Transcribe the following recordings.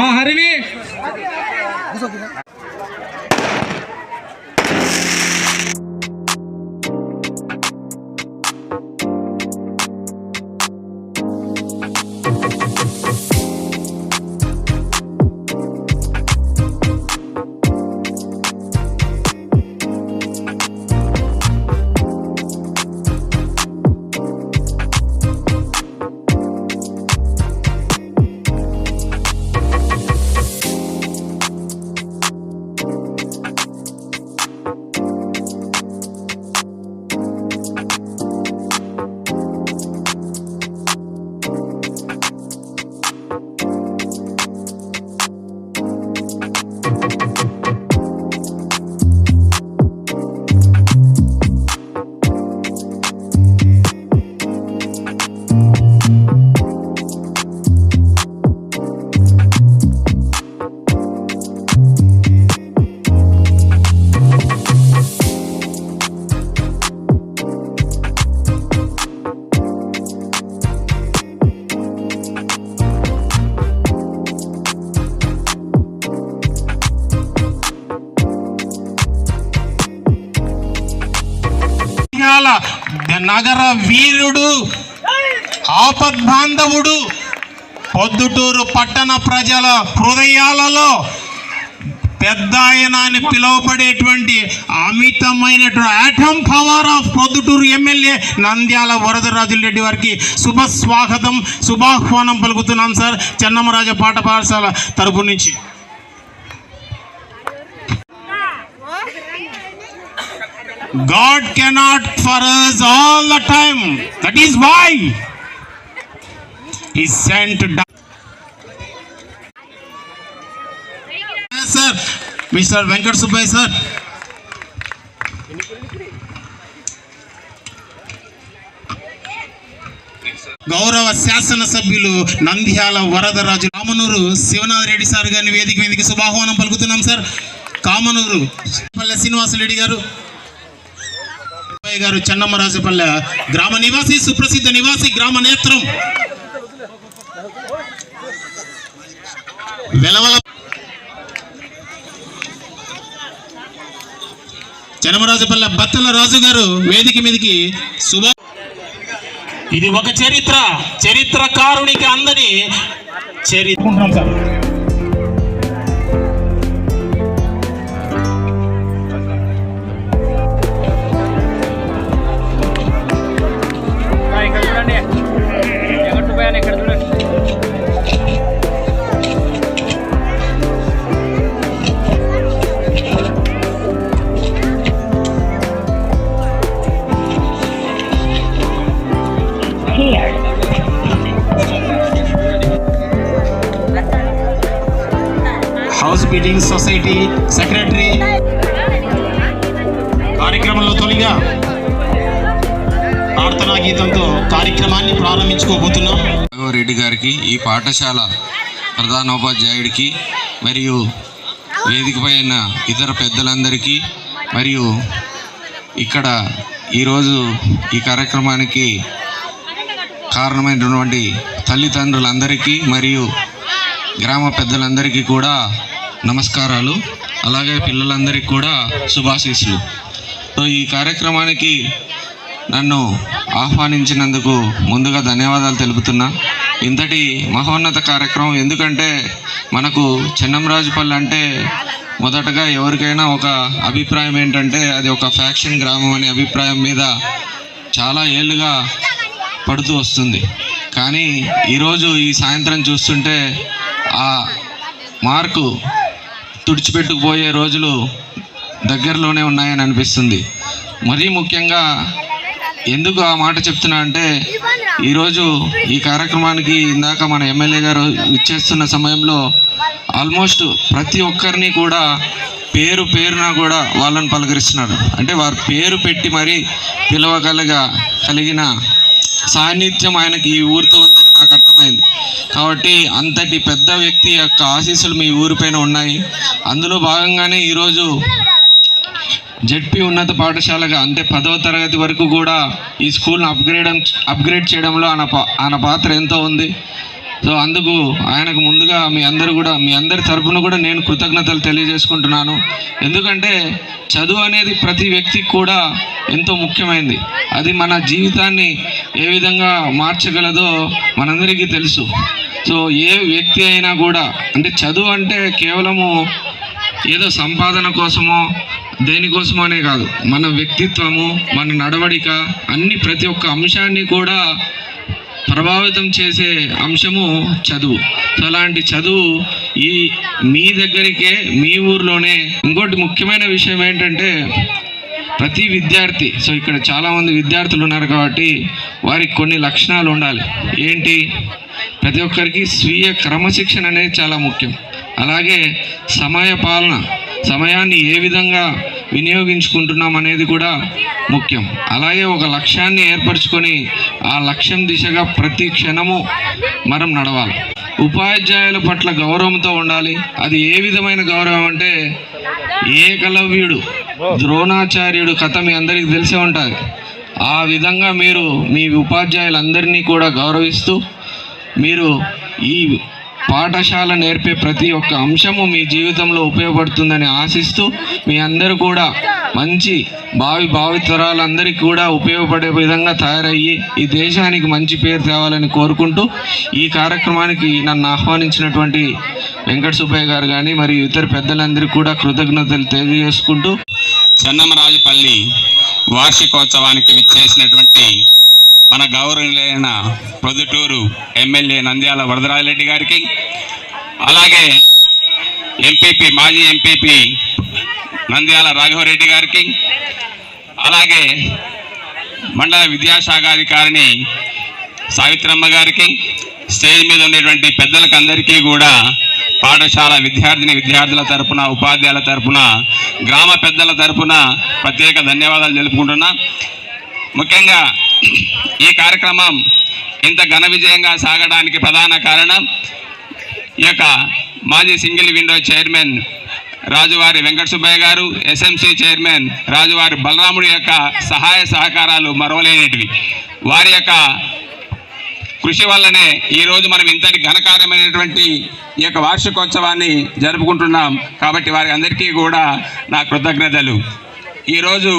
మా హరిని నగర వీరుడు ఆపద్బాంధవుడు పొద్దుటూరు పట్టణ ప్రజల హృదయాలలో పెద్ద ఆయన అని పిలువబడేటువంటి అమితమైనటువంటి atom power of Proddatur MLA Nandyala Varadarajula Reddy వారికి శుభ స్వాగతం శుభాహ్వానం పలుకుతున్నాం సార్. చెన్నమరాజ పాఠ పాఠశాల తరపు నుంచి. God cannot for us all the time. That is why He sent down. Yes, sir. Mr. Venkat Subbai, sir. గౌరవ శాసనసభ్యులు నంద్యాల వరదరాజు రామనూరు శివనాథ్ రెడ్డి సార్ గారిని వేదిక మీదకి శుభాహ్వానం పలుకుతున్నాం సార్ కామనూరు శ్రీనివాసరెడ్డి గారు అబ్బాయి గారు చెన్నమ్మరాజపల్లె గ్రామ నివాసి సుప్రసిద్ధ నివాసి గ్రామ నేత్రం. వెలవల చెన్నమరాజపల్లె బత్తల రాజు గారు వేదిక మీదకి శుభ ఇది ఒక చరిత్ర. చరిత్రకారునికి అందని చరిత్ర హౌస్ సొసైటీ సెక్రటరీ. కార్యక్రమంలో తొలిగా ప్రార్థనా గీతంతో కార్యక్రమాన్ని ప్రారంభించుకోబోతున్నాం. రెడ్డి గారికి ఈ పాఠశాల ప్రధానోపాధ్యాయుడికి మరియు వేదికపై ఉన్న ఇతర పెద్దలందరికీ మరియు ఇక్కడ ఈరోజు ఈ కార్యక్రమానికి కారణమైనటువంటి తల్లిదండ్రులందరికీ మరియు గ్రామ పెద్దలందరికీ కూడా నమస్కారాలు. అలాగే పిల్లలందరికీ కూడా శుభాశీస్సులు. సో ఈ కార్యక్రమానికి నన్ను ఆహ్వానించినందుకు ముందుగా ధన్యవాదాలు తెలుపుతున్నా. ఇంతటి మహోన్నత కార్యక్రమం ఎందుకంటే మనకు చెన్నంరాజుపల్లి అంటే మొదటగా ఎవరికైనా ఒక అభిప్రాయం ఏంటంటే అది ఒక ఫ్యాక్షన్ గ్రామం అనే అభిప్రాయం మీద చాలా ఏళ్ళుగా పడుతూ వస్తుంది. కానీ ఈరోజు ఈ సాయంత్రం చూస్తుంటే ఆ మార్కు తుడిచిపెట్టుకుపోయే రోజులు దగ్గరలోనే ఉన్నాయని అనిపిస్తుంది. మరీ ముఖ్యంగా ఎందుకు ఆ మాట చెప్తున్నా అంటే ఈరోజు ఈ కార్యక్రమానికి ఇందాక మన ఎమ్మెల్యే గారు ఇచ్చేస్తున్న సమయంలో ఆల్మోస్ట్ ప్రతి ఒక్కరిని కూడా పేరు పేరున కూడా వాళ్ళని పలకరిస్తున్నారు. అంటే వారి పేరు పెట్టి మరీ పిలవగలగా కలిగిన సాన్నిధ్యం ఆయనకి ఈ ఊరితో ఉందని నాకు కాబట్టి అంతటి పెద్ద వ్యక్తి యొక్క ఆశీస్సులు మీ ఊరిపైన ఉన్నాయి. అందులో భాగంగానే ఈరోజు జెడ్పీ ఉన్నత పాఠశాలగా అంటే పదవ తరగతి వరకు కూడా ఈ స్కూల్ని అప్గ్రేడ్ అప్గ్రేడ్ చేయడంలో ఆయన పా ఆయన పాత్ర ఎంతో ఉంది. సో అందుకు ఆయనకు ముందుగా మీ అందరు కూడా మీ అందరి తరఫున కూడా నేను కృతజ్ఞతలు తెలియజేసుకుంటున్నాను. ఎందుకంటే చదువు అనేది ప్రతి వ్యక్తికి కూడా ఎంతో ముఖ్యమైనది అది మన జీవితాన్ని ఏ విధంగా మార్చగలదో మనందరికీ తెలుసు. సో ఏ వ్యక్తి అయినా కూడా అంటే చదువు అంటే కేవలము ఏదో సంపాదన కోసమో దేనికోసమో అనే కాదు. మన వ్యక్తిత్వము మన నడవడిక అన్ని ప్రతి ఒక్క అంశాన్ని కూడా ప్రభావితం చేసే అంశము చదువు. సో అలాంటి చదువు ఈ మీ దగ్గరికే మీ ఊర్లోనే. ఇంకోటి ముఖ్యమైన విషయం ఏంటంటే ప్రతి విద్యార్థి సో ఇక్కడ చాలామంది విద్యార్థులు ఉన్నారు కాబట్టి వారికి కొన్ని లక్షణాలు ఉండాలి. ఏంటి? ప్రతి ఒక్కరికి స్వీయ క్రమశిక్షణ అనేది చాలా ముఖ్యం. అలాగే సమయ పాలన సమయాన్ని ఏ విధంగా వినియోగించుకుంటున్నాం అనేది కూడా ముఖ్యం. అలాగే ఒక లక్ష్యాన్ని ఏర్పరచుకొని ఆ లక్ష్యం దిశగా ప్రతి క్షణము మనం నడవాలి. ఉపాధ్యాయుల పట్ల గౌరవంతో ఉండాలి. అది ఏ విధమైన గౌరవం అంటే ఏకలవ్యుడు ద్రోణాచార్యుడు కథ మీ అందరికీ తెలిసే ఉంటుంది. ఆ విధంగా మీరు మీ ఉపాధ్యాయులందరినీ కూడా గౌరవిస్తూ మీరు ఈ పాఠశాల నేర్పే ప్రతి ఒక్క అంశము మీ జీవితంలో ఉపయోగపడుతుందని ఆశిస్తూ మీ అందరూ కూడా మంచి భావి భావితరాలందరికీ కూడా ఉపయోగపడే విధంగా తయారయ్యి ఈ దేశానికి మంచి పేరు తేవాలని కోరుకుంటూ ఈ కార్యక్రమానికి నన్ను ఆహ్వానించినటువంటి వెంకట సుబ్బయ్య గారు కానీ మరియు ఇతర పెద్దలందరికీ కూడా కృతజ్ఞతలు తెలియజేసుకుంటూ చెన్నమరాజుపల్లి వార్షికోత్సవానికి విచ్చేసినటువంటి మన గౌరవులైన ప్రొద్దుటూరు ఎమ్మెల్యే నంద్యాల వరదరాజరెడ్డి గారికి అలాగే ఎంపీపీ మాజీ ఎంపీపీ నంద్యాల రాఘవరెడ్డి గారికి అలాగే మండల విద్యాశాఖాధికారిని సావిత్రమ్మ గారికి స్టేజ్ మీద ఉండేటువంటి పెద్దలకు అందరికీ కూడా పాఠశాల విద్యార్థిని విద్యార్థుల తరపున ఉపాధ్యాయుల తరపున గ్రామ పెద్దల తరపున ప్రత్యేక ధన్యవాదాలు తెలుపుకుంటున్నా. ముఖ్యంగా ఈ కార్యక్రమం ఇంత ఘన విజయంగా సాగడానికి ప్రధాన కారణం ఈ యొక్క మాజీ సింగిల్ విండో చైర్మన్ రాజువారి వెంకట సుబ్బయ్య గారు ఎస్ఎంసి చైర్మన్ రాజువారి బలరాముడి యొక్క సహాయ సహకారాలు మరవలేనిటివి. వారి యొక్క కృషి వల్లనే ఈ రోజు మనం ఇంతటి ఘనకార్యమైనటువంటి ఈ యొక్క వార్షికోత్సవాన్ని జరుపుకుంటున్నాం. కాబట్టి వారి అందరికీ కూడా నా కృతజ్ఞతలు. ఈరోజు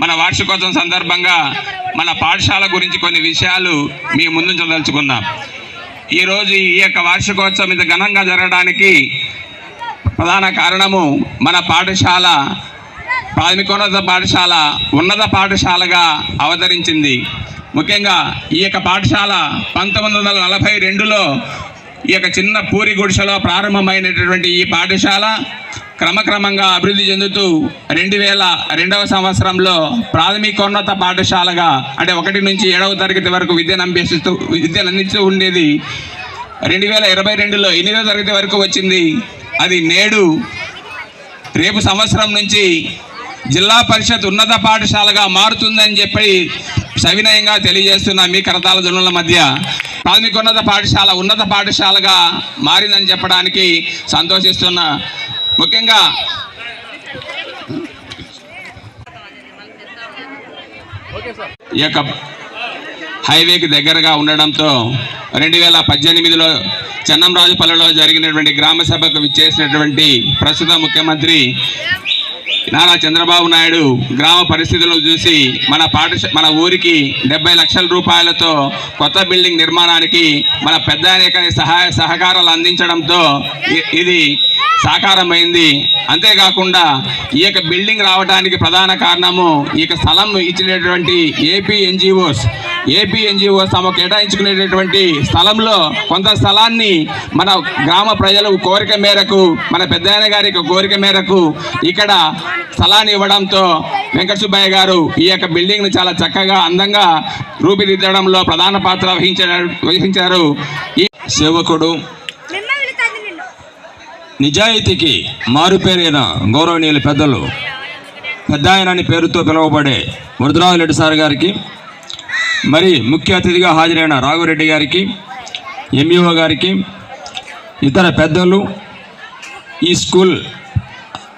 మన వార్షికోత్సవం సందర్భంగా మన పాఠశాల గురించి కొన్ని విషయాలు మీ ముందుంచదలుచుకుందాం ఈరోజు ఈ యొక్క వార్షికోత్సవం ఇంత ఘనంగా జరగడానికి ప్రధాన కారణము మన పాఠశాల ప్రాథమికోన్నత పాఠశాల ఉన్నత పాఠశాలగా అవతరించింది. ముఖ్యంగా ఈ యొక్క పాఠశాల పంతొమ్మిది వందల నలభై రెండులో ఈ యొక్క చిన్న పూరి గుడిసెలో ప్రారంభమైనటువంటి ఈ పాఠశాల క్రమక్రమంగా అభివృద్ధి చెందుతూ రెండు వేల రెండవ సంవత్సరంలో ప్రాథమికోన్నత పాఠశాలగా అంటే ఒకటి నుంచి ఏడవ తరగతి వరకు విద్యను అభ్యసిస్తూ విద్యను అందిస్తూ ఉండేది. రెండు వేల ఇరవై రెండులో ఎనిమిదవ తరగతి వరకు వచ్చింది. అది నేడు రేపు సంవత్సరం నుంచి జిల్లా పరిషత్ ఉన్నత పాఠశాలగా మారుతుందని చెప్పి సవినయంగా తెలియజేస్తున్న మీ కరతాల జనుల మధ్య ప్రాథమికోన్నత పాఠశాల ఉన్నత పాఠశాలగా మారిందని చెప్పడానికి సంతోషిస్తున్న. ముఖ్యంగా ఈ యొక్క హైవేకి దగ్గరగా ఉండడంతో రెండు వేల పద్దెనిమిదిలో చెన్నంరాజుపల్లిలో జరిగినటువంటి గ్రామ సభకు విచ్చేసినటువంటి ప్రస్తుత ముఖ్యమంత్రి నారా చంద్రబాబు నాయుడు గ్రామ పరిస్థితులను చూసి మన పాఠశ మన ఊరికి డెబ్బై లక్షల రూపాయలతో కొత్త బిల్డింగ్ నిర్మాణానికి మన పెద్ద సహాయ సహకారాలు అందించడంతో ఇది సాకారమైంది. అంతేకాకుండా ఈ యొక్క బిల్డింగ్ రావడానికి ప్రధాన కారణము ఈ యొక్క స్థలం ఇచ్చినటువంటి ఏపీ ఎన్జిఓస్. ఏపీ ఎన్జిఓస్ తమ కేటాయించుకునేటటువంటి స్థలంలో కొంత స్థలాన్ని మన గ్రామ ప్రజల కోరిక మేరకు మన పెద్దయ్య గారి కోరిక మేరకు ఇక్కడ స్థలాన్ని ఇవ్వడంతో వెంకట సుబ్బయ్య గారు ఈ యొక్క బిల్డింగ్ను చాలా చక్కగా అందంగా రూపుదిద్దడంలో ప్రధాన పాత్ర వహించారు వహించారు. ఈ సేవకుడు నిజాయితీకి మారుపేరైన గౌరవనీయులు పెద్దలు పెద్ద ఆయన అని పేరుతో పిలువబడే వరదరాజు సార్ గారికి మరి ముఖ్య అతిథిగా హాజరైన రాఘవరెడ్డి గారికి ఎంఈఓ గారికి ఇతర పెద్దలు ఈ స్కూల్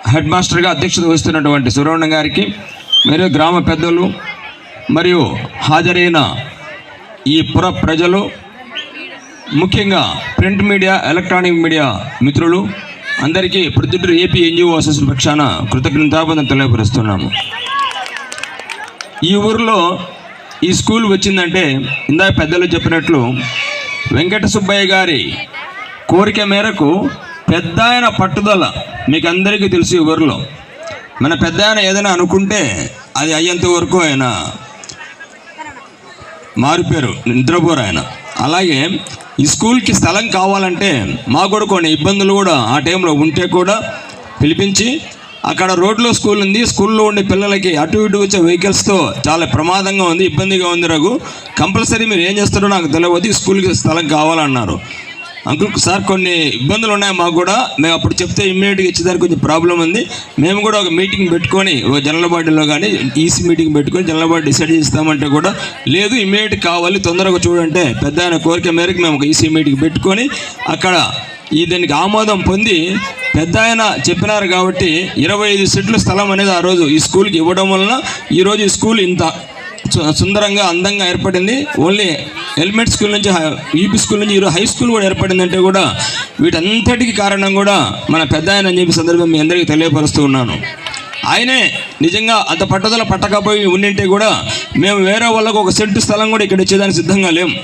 హెడ్ మాస్టర్గా అధ్యక్షత వహిస్తున్నటువంటి సురవణ గారికి మరియు గ్రామ పెద్దలు మరియు హాజరైన ఈ పుర ప్రజలు ముఖ్యంగా ప్రింట్ మీడియా ఎలక్ట్రానిక్ మీడియా మిత్రులు అందరికీ ప్రొద్దుటూరు ఏపీ ఎన్జిఓ అసోసియేషన్ పక్షాన కృతజ్ఞతాబంధం తెలియపరుస్తున్నాము. ఈ ఊరిలో ఈ స్కూల్ వచ్చిందంటే ఇందాక పెద్దలు చెప్పినట్లు వెంకట సుబ్బయ్య గారి కోరిక మేరకు పెద్ద ఆయన పట్టుదల మీకు అందరికీ తెలుసు ఊరిలో. మన పెద్ద ఆయన ఏదైనా అనుకుంటే అది అయ్యేంత వరకు ఆయన మారిపోయారు నిద్రపోరు ఆయన. అలాగే ఈ స్కూల్కి స్థలం కావాలంటే మాకు కూడా కొన్ని ఇబ్బందులు కూడా ఆ టైంలో ఉంటే కూడా పిలిపించి అక్కడ రోడ్లో స్కూల్ ఉంది స్కూల్లో ఉండే పిల్లలకి అటు ఇటు వచ్చే వెహికల్స్తో చాలా ప్రమాదంగా ఉంది ఇబ్బందిగా ఉంది రఘు. కంపల్సరీ మీరు ఏం చేస్తారో నాకు తెలియదు ఈ స్కూల్కి స్థలం కావాలన్నారు. అంకుల్ సార్ కొన్ని ఇబ్బందులు ఉన్నాయి మాకు కూడా. మేము అప్పుడు చెప్తే ఇమ్మీడియట్గా ఇచ్చేదానికి కొంచెం ప్రాబ్లం ఉంది. మేము కూడా ఒక మీటింగ్ పెట్టుకొని ఒక జనరల్ బాడీలో కానీ ఈసీ మీటింగ్ పెట్టుకొని జనరల్ బాడీ డిసైడ్ చేస్తామంటే కూడా లేదు ఇమ్మీడియట్ కావాలి తొందరగా చూడంటే పెద్ద ఆయన కోరిక మేరకు మేము ఒక ఈసీ మీటింగ్ పెట్టుకొని అక్కడ ఈ దీనికి ఆమోదం పొంది పెద్ద ఆయన చెప్పినారు కాబట్టి ఇరవై ఐదు సెట్లు స్థలం అనేది ఆ రోజు ఈ స్కూల్కి ఇవ్వడం వలన ఈరోజు ఈ స్కూల్ ఇంత. సుందరంగా అందంగా ఏర్పడింది. ఓన్లీ ఎలిమెంట్ స్కూల్ నుంచి హై- యూపీ స్కూల్ నుంచి ఈరోజు హై స్కూల్ కూడా ఏర్పడిందంటే కూడా వీటంతటికి కారణం కూడా మన పెద్ద ఆయన అని చెప్పి సందర్భం మీ అందరికీ తెలియపరుస్తూ ఉన్నాను. ఆయనే నిజంగా అంత పట్టుదల పట్టకపోయి ఉండింటే కూడా మేము వేరే వాళ్ళకు ఒక సెంటు స్థలం కూడా ఇక్కడ ఇచ్చేదానికి సిద్ధంగా లేము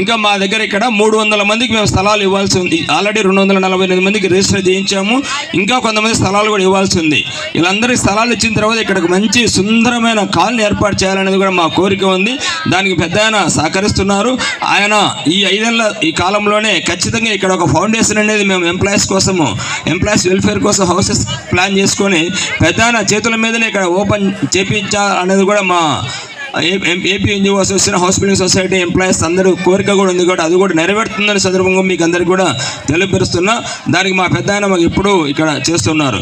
ఇంకా మా దగ్గర ఇక్కడ మూడు వందల మందికి మేము స్థలాలు ఇవ్వాల్సి ఉంది. ఆల్రెడీ రెండు వందల నలభై ఎనిమిది మందికి రిజిస్టర్ చేయించాము. ఇంకా కొంతమంది స్థలాలు కూడా ఇవ్వాల్సి ఉంది. వీళ్ళందరికీ స్థలాలు ఇచ్చిన తర్వాత ఇక్కడ మంచి సుందరమైన కాలనీ ఏర్పాటు చేయాలనేది కూడా మా కోరిక ఉంది. దానికి పెద్ద ఆయన సహకరిస్తున్నారు. ఆయన ఈ ఐదేళ్ళ ఈ కాలంలోనే ఖచ్చితంగా ఇక్కడ ఒక ఫౌండేషన్ అనేది మేము ఎంప్లాయీస్ కోసము ఎంప్లాయీస్ వెల్ఫేర్ కోసం హౌసెస్ ప్లాన్ చేసుకొని పెద్ద ఆయన చేతుల మీదనే ఇక్కడ ఓపెన్ చేపించాలనేది కూడా మా AP NGO association house society employees అందరూ కోరిక కూడా ఉంది కూడా అది కూడా నెరవేరుతుందని సందర్భంగా మీకు అందరికీ కూడా తెలియపరుస్తున్నా. దానికి మా పెద్ద ఆయన మాకు ఎప్పుడూ ఇక్కడ చేస్తున్నారు.